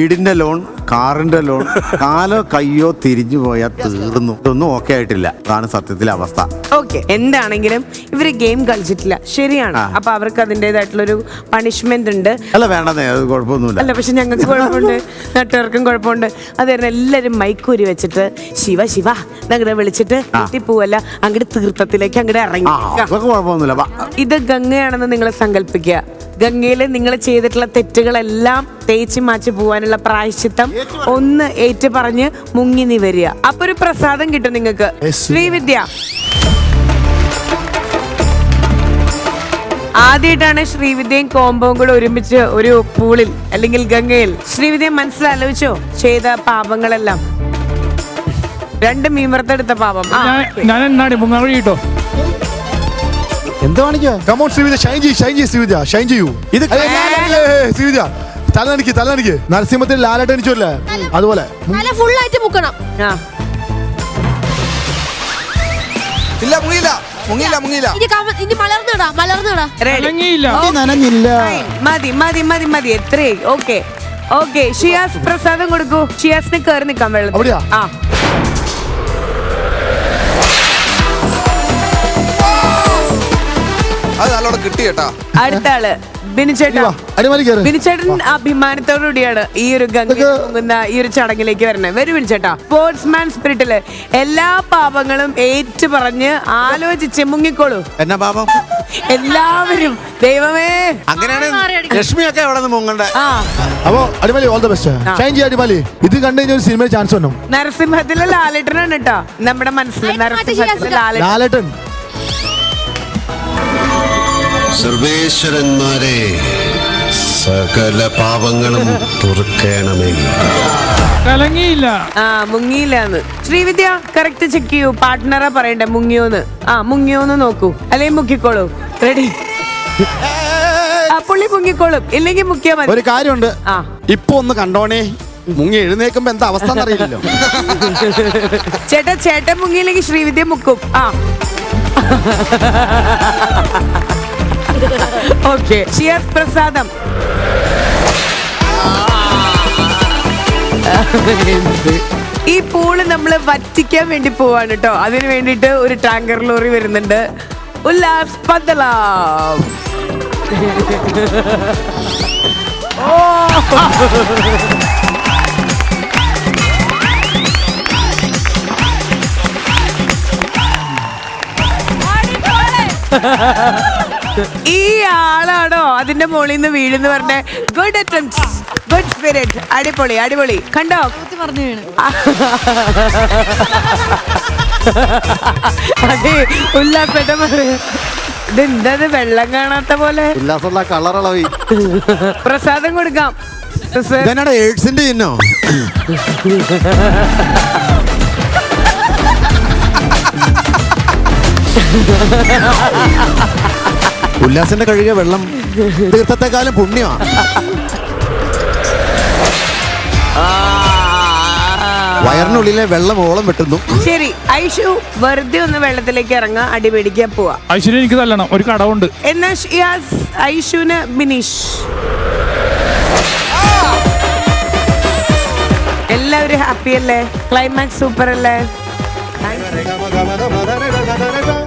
വീടിന്റെ ലോൺ കാറിന്റെ ലോൺ കാലോ കയ്യോ തിരിഞ്ഞു പോയാൽ തീർന്നു. ഇതൊന്നും ഓക്കെ ആയിട്ടില്ല. അതാണ് സത്യത്തിലെ അവസ്ഥ. ഓക്കെ. എന്താണെങ്കിലും ഇവർ ഗെയിം കളിച്ചിട്ടില്ല. ശരിയാണ്. അപ്പൊ അവർക്ക് അതിന്റെതായിട്ടുള്ളൊരു പണിഷ്മെന്റ് ഉണ്ട്. അല്ല അത് കുഴപ്പമൊന്നുമില്ല. അല്ല പക്ഷെ ഞങ്ങൾക്ക് കുഴപ്പമുണ്ട്. നെറ്റ്വർക്കും കുഴപ്പമുണ്ട്. അതായിരുന്നു എല്ലാവരും മൈക്കൂരി വെച്ചിട്ട് ശിവ ശിവ അങ്ങനെ വിളിച്ചിട്ട് പോവല്ല അങ്ങോട്ട് തീർത്ഥത്തിലേക്ക് അങ്ങോട്ട് ഇറങ്ങി. ആ അതൊക്കെ കുഴപ്പമൊന്നുമില്ല. ഇത് ഗംഗയാണെന്ന് നിങ്ങൾ സങ്കല്പിക്കുക. ഗംഗയിൽ നിങ്ങൾ ചെയ്തിട്ടുള്ള തെറ്റുകളെല്ലാം തേച്ച് മാച്ച് പോവാനുള്ള പ്രായശ്ചിത്തം ഒന്ന് ഏറ്റു പറഞ്ഞ് മുങ്ങി നിവരിക. അപ്പൊ ഒരു പ്രസാദം കിട്ടും നിങ്ങൾക്ക്. ശ്രീവിദ്യ. ആദ്യമായിട്ടാണ് ശ്രീവിദ്യയും കോമ്പവും കൂടെ ഒരുമിച്ച് ഒരു പൂളിൽ അല്ലെങ്കിൽ ഗംഗയിൽ. ശ്രീവിദ്യ മനസ്സിലാലോചിച്ചോ? ചെയ്ത പാപങ്ങളെല്ലാം. രണ്ട് മീമർത്തെടുത്ത പാപം. ആ, ഞാൻ എന്നാടി മുങ്ങാവഴി കിട്ടോ? എന്ത് കമോൺ ശ്രീവിദ്യ ഷൈൻ ചെയ്യ് ഷൈൻ ചെയ്യ് ശ്രീവിദ്യ ഷൈൻ ചെയ്യൂ. ഇത് ഏയ്, ഏയ്, ഏയ്, ഏയ്, ശ്രീവിദ്യ തലനടിക്ക് തലനടിക്ക്. നരസിംഹത്തിൽ അതുപോലെ. തല ആയിട്ട് മുക്കണം. ആ. ഇല്ല മുങ്ങിയില്ല. മുങ്ങിയില്ല മുങ്ങിയില്ല ഇനി കമ- ഇനി മലർന്നിടാ മലർന്നിടാ. Ready. അലങ്ങിയില്ല നനഞ്ഞില്ല. മതി മതി മതി മതി. എത്രേ? ഓക്കെ. ഓക്കെ. ഷിയാസ് പ്രസാദം കൊടുക്കൂ. ഷിയാസിന് കയറി നിൽക്കാൻ വെള്ളം അവിടെയാ? ആ. അത് നല്ലോണം കിട്ടി കേട്ടാ. അടുത്ത ആൾ. ബിനു ചേട്ടാ വാ, അടിമാലി കയറ്. ബിനു ചേട്ടൻ അഭിമാനത്തോടു കൂടിയാണ് ഈ ഒരു ഗംഗുന്ന ഈ ഒരു ചടങ്ങിലേക്ക് വരുന്നത്. വരും ബിനിച്ചേട്ടാ ചേട്ടാ സ്പോർട്സ്മാൻ സ്പിരിറ്റിൽ എല്ലാ പാപങ്ങളും ഏറ്റു പറഞ്ഞ് ആലോചിച്ച് മുങ്ങിക്കോളൂ. എന്നാ പാപം? എല്ലാവരും ദൈവമേ. അങ്ങനെയാണ് ലക്ഷ്മിയൊക്കെ നിന്ന് മുങ്ങണ്ടേ. അപ്പോ Adimali all the best shine ചെയ്യ അടിമാലി. ഇത് കണ്ടു കഴിഞ്ഞാൽ ഒരു സിനിമയിൽ ചാൻസ് വന്നു. നരസിംഹത്തിലെ ലാലേട്ടനാണ് കേട്ടോ നമ്മുടെ മനസ്സിൽ നരസിംഹത്തിലെ ലാലേട്ടൻ. ലാലേട്ടൻ. സർവേശ്വരന്മാരെ സകല പാപങ്ങളും പൊറുക്കേണമേ. കലങ്ങിയില്ല. ആ മുങ്ങിയില്ലാന്ന്. ശ്രീവിദ്യ കറക്റ്റ് ചെക്ക് ചെയ്യൂ. പാർട്ട്ണറെ പറയണ്ടേ മുങ്ങിയോന്ന്? ആ മുങ്ങിയോന്ന് നോക്കൂ. അല്ലെങ്കിൽ മുക്കിക്കോളൂ. റെഡി ആ പുള്ളി മുങ്ങിക്കോളും. ഇല്ലെങ്കിൽ മുക്കിയാ മതി. ഒരു കാര്യമുണ്ട്. ആ. ഇപ്പൊ ഒന്ന് കണ്ടോണേ മുങ്ങി എഴുന്നേക്കുമ്പോ എന്താ അവസ്ഥ എന്നറിയില്ലല്ലോ. ചേട്ടാ ചേട്ടൻ മുങ്ങിയില്ലെങ്കിൽ ശ്രീവിദ്യ മുക്കും. ആ. ഓക്കെ ഷിയാസ് പ്രസാദം ഈ പൂൾ നമ്മൾ വറ്റിക്കാൻ വേണ്ടി പോവാണ് കേട്ടോ അതിന് വേണ്ടിയിട്ട് ഒരു ടാങ്കർ ലോറി വരുന്നുണ്ട്. ഉല്ലാസ് പന്തലാം ഈ ആളാണോ അതിന്റെ മുകളിൽ നിന്ന് വീഴുന്ന് പറഞ്ഞ ഗുഡ് അറ്റംപ്റ്റ് ഗുഡ് സ്പിരിറ്റ് അടിപൊളി അടിപൊളി. കണ്ടോ? പറഞ്ഞു വീണ്. അതെ ഉല്ലാസേട്ടൻ ഇതെന്താ വെള്ളം കാണാത്ത പോലെ. ഉല്ലാസമുള്ള കളറളവി പ്രസാദം കൊടുക്കാം. ഇതെന്നാടാ എയ്ഡ്സിന്റെ ചിഹ്നോ? ഉല്ലാസിന്റെ കഴുകിയ വെള്ളം തീർത്ഥത്തെക്കാളും പുണ്യമാണ് വയറിനുള്ളിലെ വെള്ളം ഓളം വെട്ടുന്നു. ശരി ഐഷു വെറുതെ ഒന്ന് വെള്ളത്തിലേക്ക് ഇറങ്ങാ അടിപിടിക്കാൻ പോവാ. ഐശ്വര്യ എനിക്ക് തല്ലണം. ഒരു കടവുണ്ട്. എന്നാ ഷിയാസ് ഐഷുന് ബിനീഷ് എല്ലാവരും ഹാപ്പി അല്ലേ ക്ലൈമാക്സ് സൂപ്പർ അല്ലേ